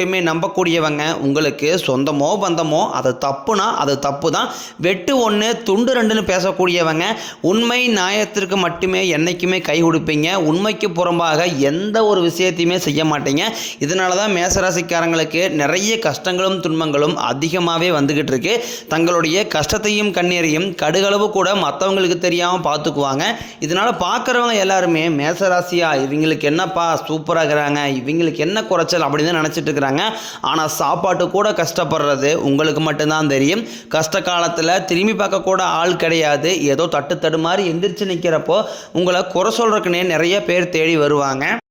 மட்டுமே நம்பக்கூடியவங்க உங்களுக்கு சொந்தமோ பந்தமோ அது தப்புனா அது தப்பு தான் வெட்டு ஒன்று துண்டு ரெண்டுன்னு பேசக்கூடியவங்க உண்மை நியாயத்திற்கு மட்டுமே என்னைக்குமே கை கொடுப்பீங்க. உண்மைக்கு புறம்பாக எந்த ஒரு விஷயத்தையுமே செய்ய மாட்டீங்க. இதனால தான் மேசராசிக்காரங்களுக்கு நிறைய கஷ்டங்களும் துன்பங்களும் அதிகமாகவே வந்துக்கிட்டு இருக்கு. தங்களுடைய கஷ்டத்தையும் கண்ணீரையும் கடுகளவு கூட மற்றவங்களுக்கு தெரியாமல் பார்த்துக்குவாங்க இதனால் பார்க்குறவங்க எல்லாருமே மேசராசியா இவங்களுக்கு என்னப்பா சூப்பராக இருக்கிறாங்க இவங்களுக்கு என்ன குறைச்சல் அப்படின்னு தான் நினச்சிட்டு இருக்கிறாங்க. ஆனால் சாப்பாட்டு கூட கஷ்டப்படுறது உங்களுக்கு மட்டும்தான் தெரியும். கஷ்ட காலத்தில் திரும்பி பார்க்கக்கூட ஆள் கிடையாது. ஏதோ தட்டு தடுமாறி எந்திரிச்சு நிற்கிறப்போ உங்களை குறை சொல்கிறக்குன்னே நிறைய பேர் தேடி வருவாங்க.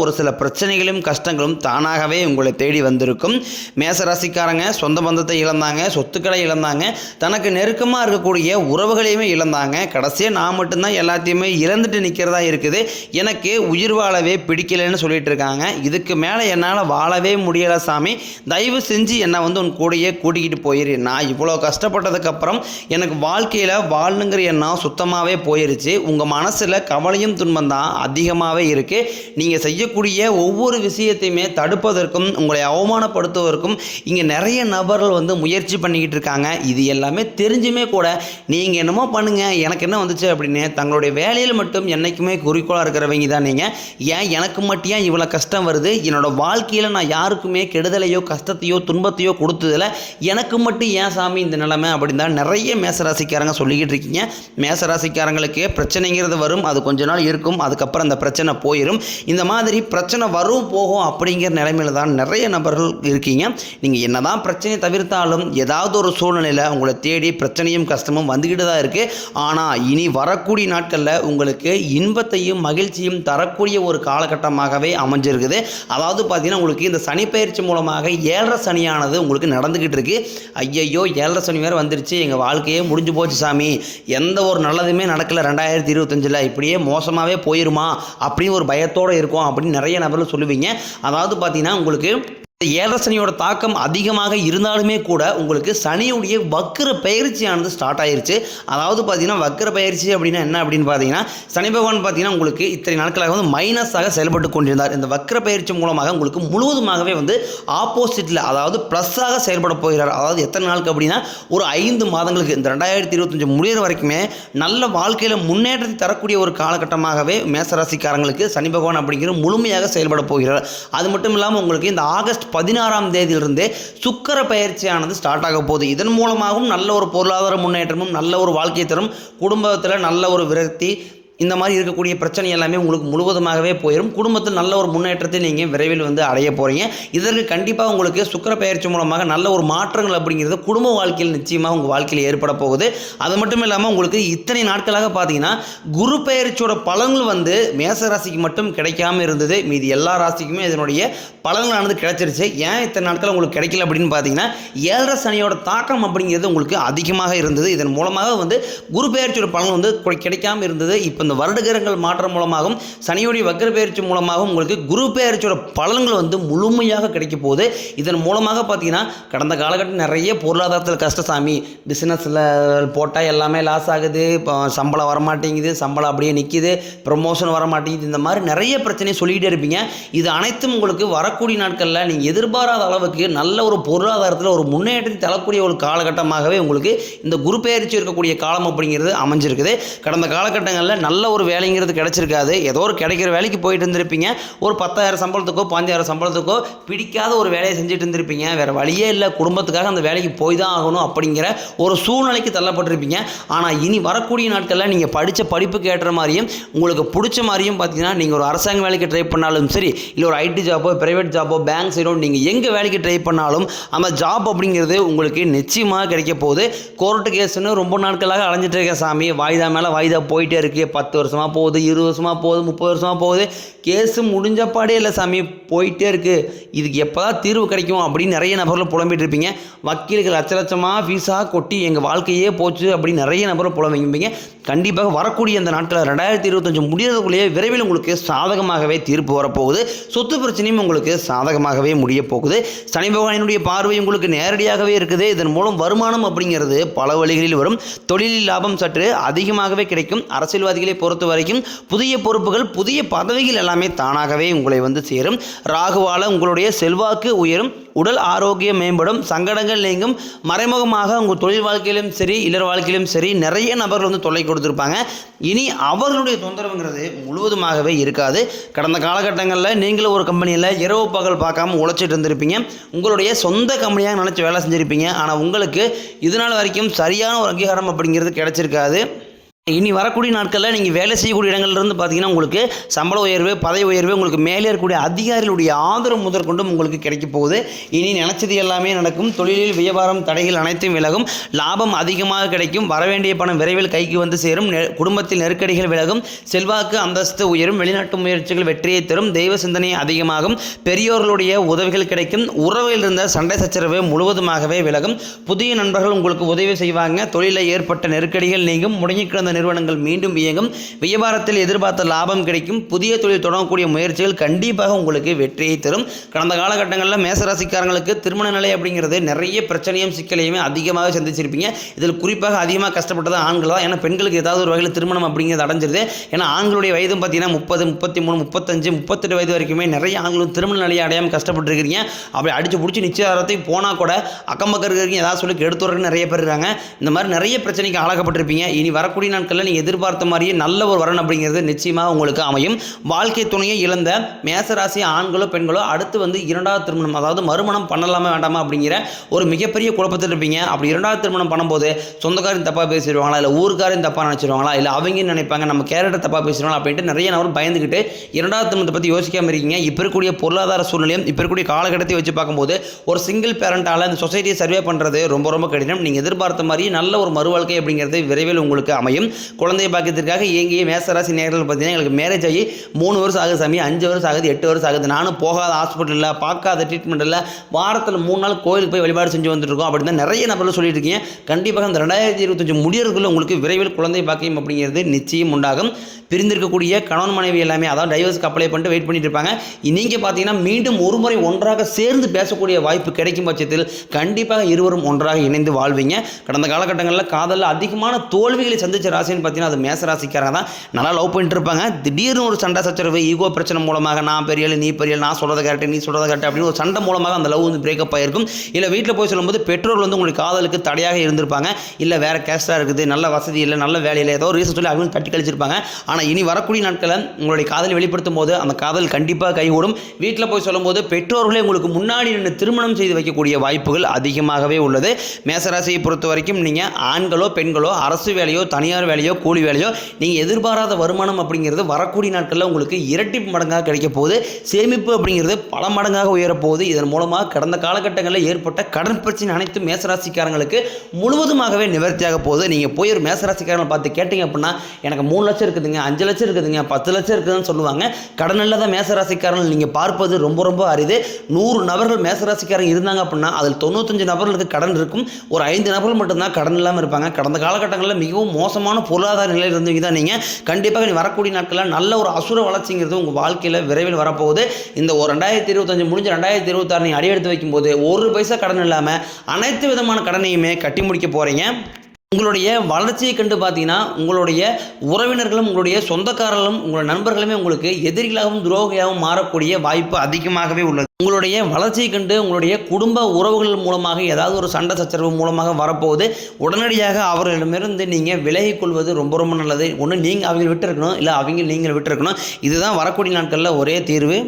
ஒரு சில பிரச்சனைகளும் கஷ்டங்களும் தானாகவே உங்களை தேடி வந்திருக்கும். மேசராசிக்காரங்க சொந்த பந்தத்தை இழந்தாங்க சொத்துக்களை இழந்தாங்க தனக்கு நெருக்கமாக இருக்கக்கூடிய உறவுகளையுமே இழந்தாங்க. கடைசியாக நான் மட்டும்தான் எல்லாத்தையுமே இழந்துட்டு நிற்கிறதா இருக்குது. எனக்கு உயிர் வாழவே பிடிக்கலைன்னு சொல்லிட்டு இருக்காங்க. இதுக்கு மேலே என்னால் வாழவே முடியலை சாமி. தயவு செஞ்சு என்னை வந்து உன் கூடயே கூட்டிக்கிட்டு போயிரு. நான் இவ்வளோ கஷ்டப்பட்டதுக்கப்புறம் எனக்கு வாழ்க்கையில் வாழணுங்கிற எண்ணம் சுத்தமாகவே போயிருச்சு. உங்கள் மனசில் கவலையும் துன்பம் தான் அதிகமாகவே இருக்குது நீங்கள் செய்யக்கூடிய ஒவ்வொரு விஷயத்தையுமே தடுப்பதற்கும் உங்களை அவமானப்படுத்துவதற்கும் இங்கே நிறைய நபர்கள் வந்து முயற்சி பண்ணிக்கிட்டு இருக்காங்க. இது எல்லாமே தெரிஞ்சுமே கூட நீங்கள் என்னமோ பண்ணுங்கள் எனக்கு என்ன வந்துச்சு அப்படின்னு தங்களுடைய வேலையில் மட்டும் என்றைக்குமே குறிக்கோளாக இருக்கிறவங்க தான் நீங்கள் ஏன்? எனக்கு மட்டும் ஏன் இவ்வளோ கஷ்டம் வருது? என்னோடய வாழ்க்கையில் நான் யாருக்குமே கெடுதலையோ கஷ்டத்தையோ துன்பத்தையோ கொடுத்ததில் எனக்கு மட்டும் ஏன் சாமி இந்த நிலைமை அப்படின்னு தான் நிறைய மேசராசிக்காரங்க சொல்லிக்கிட்டு இருக்கீங்க. மேசராசிக்காரங்களுக்கு பிரச்சனைங்கிறது வரும் அது கொஞ்ச நாள் இருக்கும் அதுக்கப்புறம் அந்த பிரச்சனை போயிடும் இந்த மாதிரி பிரச்சனை வரும் போகும் அப்படிங்கிற நிலைமையில தான் நிறைய நபர்கள் இருக்கீங்க. நீங்கள் என்னதான் பிரச்சனையை தவிர்த்தாலும் ஏதாவது ஒரு சூழ்நிலையில் உங்களை தேடி பிரச்சனையும் கஷ்டமும் வந்துக்கிட்டு தான் இருக்குது ஆனால் இனி வரக்கூடிய நாட்களில் உங்களுக்கு இன்பத்தையும் மகிழ்ச்சியும் தரக்கூடிய ஒரு காலகட்டமாகவே அமைஞ்சிருக்குது. அதாவது பார்த்தீங்கன்னா உங்களுக்கு இந்த சனி பயிற்சி மூலமாக ஏழரை சனியானது உங்களுக்கு நடந்துக்கிட்டு இருக்கு. ஐயையோ ஏழரை சனி வேறு வந்துருச்சு. எங்கள் வாழ்க்கையே முடிஞ்சு போச்சு சாமி. எந்த ஒரு நல்லதுமே நடக்கலை ரெண்டாயிரத்தி இருபத்தஞ்சில். இப்படியே மோசமாகவே போயிருமா அப்படின்னு ஒரு பயத்தோடு இருக்கும். அப்படின்னு நிறைய நபர்கள் சொல்லுவீங்க. அதாவது பார்த்தீங்கன்னா உங்களுக்கு ஏழரை சனியோட தாக்கம் அதிகமாக இருந்தாலுமே கூட உங்களுக்கு சனியுடைய வக்கர பயிற்சியானது ஸ்டார்ட் ஆயிருச்சு. அதாவது பார்த்தீங்கன்னா வக்கர பயிற்சி அப்படின்னா என்ன அப்படின்னு பார்த்தீங்கன்னா சனி பகவான் பார்த்தீங்கன்னா உங்களுக்கு இத்தனை நாட்களாக வந்து மைனஸாக செயல்பட்டு கொண்டிருந்தார். இந்த வக்கர பயிற்சி மூலமாக உங்களுக்கு முழுவதுமாகவே வந்து ஆப்போசிட்டில் அதாவது ப்ளஸ்ஸாக செயல்பட போகிறார். அதாவது எத்தனை நாளுக்கு அப்படின்னா ஒரு ஐந்து மாதங்களுக்கு இந்த ரெண்டாயிரத்தி இருபத்தஞ்சு முடிகிற வரைக்குமே நல்ல வாழ்க்கையில் முன்னேற்றத்தை தரக்கூடிய ஒரு காலகட்டமாகவே மேசராசிக்காரங்களுக்கு சனி பகவான் அப்படிங்கிற முழுமையாக செயல்பட போகிறார். அது மட்டும் இல்லாமல் உங்களுக்கு இந்த ஆகஸ்ட் பதினாறாம் தேதியிலிருந்தே சுக்கர பயிற்சியானது ஸ்டார்ட் ஆக போகுது. இதன் மூலமாகவும் நல்ல ஒரு பொருளாதார முன்னேற்றமும் நல்ல ஒரு வாழ்க்கை தரும் குடும்பத்தில் நல்ல ஒரு விரக்தி இந்த மாதிரி இருக்கக்கூடிய பிரச்சனை எல்லாமே உங்களுக்கு முழுவதுமாகவே போயிடும் குடும்பத்தில் நல்ல ஒரு முன்னேற்றத்தை நீங்கள் விரைவில் வந்து அடைய போகிறீங்க இதற்கு கண்டிப்பாக உங்களுக்கு சுக்கர பயிற்சி மூலமாக நல்ல ஒரு மாற்றங்கள் அப்படிங்கிறது குடும்ப வாழ்க்கையில் நிச்சயமாக உங்கள் வாழ்க்கையில் ஏற்பட போகுது. அது மட்டும் இல்லாமல் உங்களுக்கு இத்தனை நாட்களாக பார்த்தீங்கன்னா குரு பயிற்சியோட பலன்கள் வந்து மேச ராசிக்கு மட்டும் கிடைக்காம இருந்தது. மீதி எல்லா ராசிக்குமே இதனுடைய பலன்களானது கிடைச்சிருச்சு. ஏன் இத்தனை நாட்கள் உங்களுக்கு கிடைக்கல அப்படின்னு பார்த்தீங்கன்னா ஏழரை சனியோட தாக்கம் அப்படிங்கிறது உங்களுக்கு அதிகமாக இருந்தது. இதன் மூலமாக வந்து குரு பயிற்சியோட பலன் வந்து கிடைக்காம இருந்தது. இப்போ இந்த வருடகிரகங்கள் மாற்றம் மூலமாகவும் சனியுடைய வக்கர பயிற்சி மூலமாகவும் உங்களுக்கு குரு பயிற்சியோட பலன்கள் வந்து முழுமையாக கிடைக்க போகுது. இதன் மூலமாக பார்த்தீங்கன்னா கடந்த காலகட்டம் நிறைய பொருளாதாரத்தில் கஷ்டசாமி பிஸ்னஸில் போட்டால் எல்லாமே லாஸ் ஆகுது இப்போ சம்பளம் வரமாட்டேங்குது சம்பளம் அப்படியே நிற்கிது ப்ரமோஷன் வரமாட்டேங்குது இந்த மாதிரி நிறைய பிரச்சனையை சொல்லிக்கிட்டே இருப்பீங்க. இது அனைத்தும் உங்களுக்கு வரக்கூடிய நாட்களில் நீங்கள் எதிர்பாராத அளவுக்கு நல்ல ஒரு பொருளாதாரத்தில் ஒரு முன்னேற்றத்தை தரக்கூடிய ஒரு காலகட்டமாகவே உங்களுக்கு இந்த குரு பயிற்சி இருக்கக்கூடிய காலம் அப்படிங்கிறது அமைஞ்சிருக்குது. கடந்த காலகட்டங்களில் நல்ல நல்ல ஒரு வேலைங்கிறது கிடைச்சிருக்காது. ஏதோ ஒரு கிடைக்கிற வேலைக்கு போயிட்டு இருந்திருப்பீங்க. ஒரு பத்தாயிரம் சம்பளத்துக்கோ பாஞ்சாயிரம் சம்பளத்துக்கோ பிடிக்காத ஒரு வேலையை செஞ்சுட்டு இருந்திருப்பீங்க. வேறு வழியே இல்லை. குடும்பத்துக்காக அந்த வேலைக்கு போய் தான் ஆகணும் அப்படிங்கிற ஒரு சூழ்நிலைக்கு தள்ளப்பட்டிருப்பீங்க. ஆனால் இனி வரக்கூடிய நாட்களில் நீங்கள் படித்த படிப்புக்கு ஏற்ற மாதிரியும் உங்களுக்கு பிடிச்ச மாதிரியும் பார்த்தீங்கன்னா நீங்கள் ஒரு அரசாங்க வேலைக்கு ட்ரை பண்ணாலும் சரி இல்லை ஒரு ஐடி ஜாப்போ ப்ரைவேட் ஜாப்போ பேங்க் சைடோ நீங்கள் எங்கே வேலைக்கு ட்ரை பண்ணாலும் அந்த ஜாப் அப்படிங்கிறது உங்களுக்கு நிச்சயமாக கிடைக்க போகுது. கோர்ட்டு கேஸ்னு ரொம்ப நாட்களாக அலைஞ்சிட்டு இருக்க சாமி. வாய்தா மேலே வாய்தா போயிட்டே இருக்கு. பத்து வருஷமாக போகுது இருபது வருஷமாக போகுது முப்பது வருஷமாக போகுது. கேஸு முடிஞ்சப்பாடே இல்லை சாமி போயிட்டே இருக்குது இதுக்கு எப்போ தான் தீர்வு கிடைக்கும் அப்படின்னு நிறைய நபர்கள் புலம்பிட்டு இருப்பீங்க. வக்கீல்கள் லட்ச லட்சமாக ஃபீஸாக கொட்டி எங்கள் வாழ்க்கையே போச்சு அப்படின்னு நிறைய நபர்கள் புலம்பிங்க கண்டிப்பாக வரக்கூடிய அந்த நாட்களில் ரெண்டாயிரத்தி இருபத்தஞ்சு முடியறதுக்குள்ளேயே விரைவில் உங்களுக்கு சாதகமாகவே தீர்ப்பு வரப்போகுது. சொத்து பிரச்சனையும் உங்களுக்கு சாதகமாகவே முடிய போகுது. சனி பகவானினுடைய பார்வை உங்களுக்கு நேரடியாகவே இருக்குது. இதன் மூலம் வருமானம் அப்படிங்கிறது பல வழிகளில் வரும். தொழிலில் லாபம் சற்று அதிகமாகவே கிடைக்கும். அரசியல்வாதிகளை பொறுத்த வரைக்கும் புதிய பொறுப்புகள் புதிய பதவிகள் எல்லாமே தானாகவே உங்களை வந்து சேரும். ராகுவால உங்களுடைய செல்வாக்கு உயரும். உடல் ஆரோக்கியம் மேம்படும் சங்கடங்கள் நீங்கும். மறைமுகமாக உங்கள் தொழில் வாழ்க்கையிலும் சரி இல்லற வாழ்க்கையிலும் சரி நிறைய நபர்கள் வந்து தொல்லை கொடுத்துருப்பாங்க. இனி அவர்களுடைய தொந்தரவுங்கிறது முழுவதுமாகவே இருக்காது. கடந்த காலகட்டங்களில் நீங்களும் ஒரு கம்பெனியில் இரவு பகல் பார்க்காம உழைச்சிட்டு இருந்திருப்பீங்க. உங்களுடைய சொந்த கம்பெனியாக நினச்சி வேலை செஞ்சுருப்பீங்க. ஆனால் உங்களுக்கு இதனால் வரைக்கும் சரியான ஒரு அங்கீகாரம் அப்படிங்கிறது கிடச்சிருக்காது. இனி வரக்கூடிய நாட்களில் நீங்கள் வேலை செய்யக்கூடிய இடங்கள்லேருந்து பார்த்தீங்கன்னா உங்களுக்கு சம்பள உயர்வு பதவி உயர்வு உங்களுக்கு மேலே இருக்கக்கூடிய அதிகாரிகளுடைய ஆதரவு முதற்கொண்டும் உங்களுக்கு கிடைக்க போகுது. இனி நினச்சது எல்லாமே நடக்கும். தொழிலில் வியாபாரம் தடைகள் அனைத்தும் விலகும். லாபம் அதிகமாக கிடைக்கும். வரவேண்டிய பணம் விரைவில் கைக்கு வந்து சேரும். நெ- குடும்பத்தில் நெருக்கடிகள் விலகும். செல்வாக்கு அந்தஸ்து உயரும். வெளிநாட்டு முயற்சிகள் வெற்றியை தரும். தெய்வ சிந்தனை அதிகமாகும். பெரியோர்களுடைய உதவிகள் கிடைக்கும். உறவில் இருந்த சண்டை சச்சரவு முழுவதுமாகவே விலகும். புதிய நண்பர்கள் உங்களுக்கு உதவி செய்வாங்க. தொழிலில் ஏற்பட்ட நெருக்கடிகள் நீங்கும். முடங்கி கிடந்த நிறுவனங்கள் மீண்டும் இயங்கும். வியாபாரத்தில் எதிர்பார்த்த லாபம் கிடைக்கும். புதிய தொழில் தொடங்கக்கூடிய முயற்சிகள் கண்டிப்பாக உங்களுக்கு வெற்றியை தரும். கடந்த காலகட்டங்களில் மேசராசிக்காரங்களுக்கு திருமண நிலை அப்படிங்கிறது நிறைய பிரச்சனையும் சிக்கலையுமே அதிகமாக சந்திச்சிருப்பீங்க. இதில் குறிப்பாக அதிகமாக கஷ்டப்பட்டது ஆண்கள் தான். ஏன்னா பெண்களுக்கு ஏதாவது ஒரு வகையில் திருமணம் அப்படிங்கிறது அடைஞ்சிருது. ஏன்னா ஆண்களுடைய வயதும் பார்த்தீங்கன்னா முப்பது முப்பத்தி மூணு முப்பத்தஞ்சு முப்பத்தெட்டு வயது வரைக்குமே நிறைய ஆண்களும் திருமண நிலையை அடையாமல் கஷ்டப்பட்டுருக்கிறீங்க. அப்படி அடிச்சு பிடிச்சி நிச்சயதாரத்தை போனால் கூட அக்கம் பக்கம் இருக்கிறீங்க ஏதாவது சொல்லி கெடுத்து வரக்கு நிறைய பேர் இருக்காங்க. இந்த மாதிரி நிறைய பிரச்சனைக்கு ஆளாக்கப்பட்டிருப்பீங்க. இனி வரக்கூடிய நாட்களில் நீங்கள் எதிர்பார்த்த மாதிரியே நல்ல ஒரு வரன் அப்படிங்கிறது நிச்சயமாக உங்களுக்கு அமையும். வாழ்க்கை துணையை இழந்த மேசராசி ஆண்களோ பெண்களோ அடுத்து வந்து இரண்டாவது திருமணம் அதாவது மறுமணம் பண்ணலாமா வேண்டாமா அப்படிங்கிற ஒரு மிகப்பெரிய குழப்பத்தில் இருப்பீங்க. அப்படி இரண்டாவது திருமணம் பண்ணும்போது சொந்தக்காரன் தப்பாக பேசிடுவாங்களா இல்லை ஊருக்காரையும் தப்பாக நினச்சிடுவாங்களா இல்லை அவங்க நினைப்பாங்க நம்ம கேரக்டர் தப்பாக பேசிடுவாங்களா அப்படின்ட்டு நிறைய நபர் பயந்துக்கிட்டு இரண்டாவது திருமணத்தை பற்றி யோசிக்காமல் இருக்கீங்க. இப்போ இருக்கக்கூடிய பொருளாதார சூழ்நிலையும் இப்போ இருக்கக்கூடிய காலகட்டத்தை வச்சு பார்க்கும்போது ஒரு சிங்கிள் பேரண்டால் இந்த சொசைட்டியை சர்வே பண்ணுறது ரொம்ப ரொம்ப கடினம். நீங்கள் எதிர்பார்த்த மாதிரி நல்ல ஒரு மறுவாழ்க்கை அப்படிங்கிறது விரைவில் உங்களுக்கு அமையும். குழந்தை பாக்கியத்திற்காக இயங்கிய மேசராசி நேரத்தில் பார்த்தீங்கன்னா எங்களுக்கு மேரேஜ் ஆகி மூணு வருஷம் ஆகுது சாமி அஞ்சு வருஷம் ஆகுது எட்டு வருஷம் ஆகுது. நானும் போகாத ஹாஸ்பிட்டலில் பார்க்காத ட்ரீட்மெண்ட் இல்லை வாரத்தில் மூணு நாள் கோயிலுக்கு போய் வழிபாடு செஞ்சு வந்துருக்கோம் அப்படின்னு தான் நிறைய நபர்கள் சொல்லிட்டு இருக்கீங்க. கண்டிப்பாக இந்த ரெண்டாயிரத்தி இருபத்தஞ்சு முடியறதுக்குள்ள உங்களுக்கு விரைவில் குழந்தை பாக்கியம் அப்படிங்கிறது நிச்சயம் உண்டாகும். பிரிந்திருக்கக்கூடிய கணவன் மனைவி எல்லாமே அதாவது டைவர்ஸ்க்கு அப்ளை பண்ணிட்டு வெயிட் பண்ணிட்டு இருப்பாங்க. நீங்கள் பார்த்தீங்கன்னா மீண்டும் ஒரு முறை ஒன்றாக சேர்ந்து பேசக்கூடிய வாய்ப்பு கிடைக்கும் பட்சத்தில் கண்டிப்பாக இருவரும் ஒன்றாக இணைந்து வாழ்வீங்க. கடந்த காலகட்டங்களில் காதலில் அதிகமான தோல்விகளை சந்திச்ச ராசின்னு பார்த்தீங்கன்னா அது மேச ராசிக்காரங்க தான். நல்லா லவ் பண்ணிட்டு இருப்பாங்க. திடீர்னு ஒரு சண்டை சச்சரவு ஈகோ பிரச்சனை மூலமாக நான் பெரிய நீ பெரிய நான் சொல்கிறத கரெக்ட் நீ சொல்கிறத கரெக்ட் அப்படின்னு ஒரு சண்டை மூலமாக அந்த லவ் வந்து பிரேக்கப் ஆயிருக்கும். இல்லை வீட்டில் போய் சொல்லும்போது பெற்றோர்கள் வந்து உங்களுக்கு காதலுக்கு தடையாக இருந்திருப்பாங்க. இல்லை வேறு கேஸ்டாக இருக்குது நல்ல வசதி இல்லை நல்ல வேலையில் ஏதோ ஒரு ரீசன் சொல்லி அவங்க தட்டி கழிச்சிருப்பாங்க. ஆனால் இனி வரக்கூடிய நாட்களில் உங்களுடைய காதலை வெளிப்படுத்தும் போது அந்த காதல் கண்டிப்பாக கைகூடும். வீட்டில் போய் சொல்லும்போது பெற்றோர்களே உங்களுக்கு முன்னாடி நின்று திருமணம் செய்து வைக்கக்கூடிய வாய்ப்புகள் அதிகமாகவே உள்ளது. மேசராசியை பொறுத்த வரைக்கும் நீங்கள் ஆண்களோ பெண்களோ அரசு வேலையோ தனியார் வேலையோ கூலி வேலையோ நீங்கள் எதிர்பாராத வருமானம் அப்படிங்கிறது வரக்கூடிய நாட்களில் உங்களுக்கு இரட்டி மடங்காக கிடைக்க போகுது. சேமிப்பு அப்படிங்கிறது பல மடங்காக உயரப்போகுது இதன் மூலமாக கடந்த காலகட்டங்களில் ஏற்பட்ட கடன் பிரச்சனை அனைத்து மேசராசிக்காரங்களுக்கு முழுவதுமாகவே நிவர்த்தியாக போகுது. நீங்கள் போய் ஒரு மேசராசிக்காரங்களை பார்த்து கேட்டிங்க அப்படின்னா எனக்கு மூணு லட்சம் இருக்குதுங்க அஞ்சு லட்சம் இருக்குதுங்க பத்து லட்சம் இருக்குதுன்னு சொல்லுவாங்க. கடன் இல்லாத மேசராசிக்காரர்கள் நீங்கள் பார்ப்பது ரொம்ப ரொம்ப அரிது. நூறு நபர்கள் மேசராசிக்காரங்க இருந்தாங்க அப்படின்னா அதில் தொண்ணூத்தஞ்சு நபர்களுக்கு கடன் இருக்கும். ஒரு ஐந்து நபர்கள் மட்டும்தான் கடன் இல்லாமல் இருப்பாங்க. கடந்த காலகட்டங்களில் மிகவும் மோசமான பொருளாதார நிலையில் இருந்தவங்க தான் நீங்கள் கண்டிப்பாக நீ வரக்கூடிய நாட்களில் நல்ல ஒரு அசுர வளர்ச்சிங்கிறது உங்கள் வாழ்க்கையில் விரைவில் வரப்போகுது. இந்த ஒரு ரெண்டாயிரத்தி இருபத்தஞ்சு முடிஞ்ச ரெண்டாயிரத்தி இருபத்தாறு நீங்கள் அடியெடுத்து வைக்கும்போது ஒரு பைசா கடன் இல்லாமல் அனைத்து விதமான கடனையுமே கட்டி முடிக்க போகிறீங்க உங்களுடைய வளர்ச்சியை கண்டு பார்த்தீங்கன்னா உங்களுடைய உறவினர்களும் உங்களுடைய சொந்தக்காரர்களும் உங்களுடைய நண்பர்களுமே உங்களுக்கு எதிரிகளாகவும் துரோகியாகவும் மாறக்கூடிய வாய்ப்பு அதிகமாகவே உள்ளது. உங்களுடைய வளர்ச்சியை கண்டு உங்களுடைய குடும்ப உறவுகள் மூலமாக ஏதாவது ஒரு சண்டை சச்சரவு மூலமாக வரப்போகுது. உடனடியாக அவர்களிடமிருந்து நீங்கள் விலகிக் கொள்வது ரொம்ப ரொம்ப நல்லது. ஒன்று நீங்கள் அவங்க விட்டு இருக்கணும் இல்லை அவங்க நீங்கள் விட்டு இருக்கணும் இதுதான் வரக்கூடிய நாட்களில் ஒரே தீர்வு.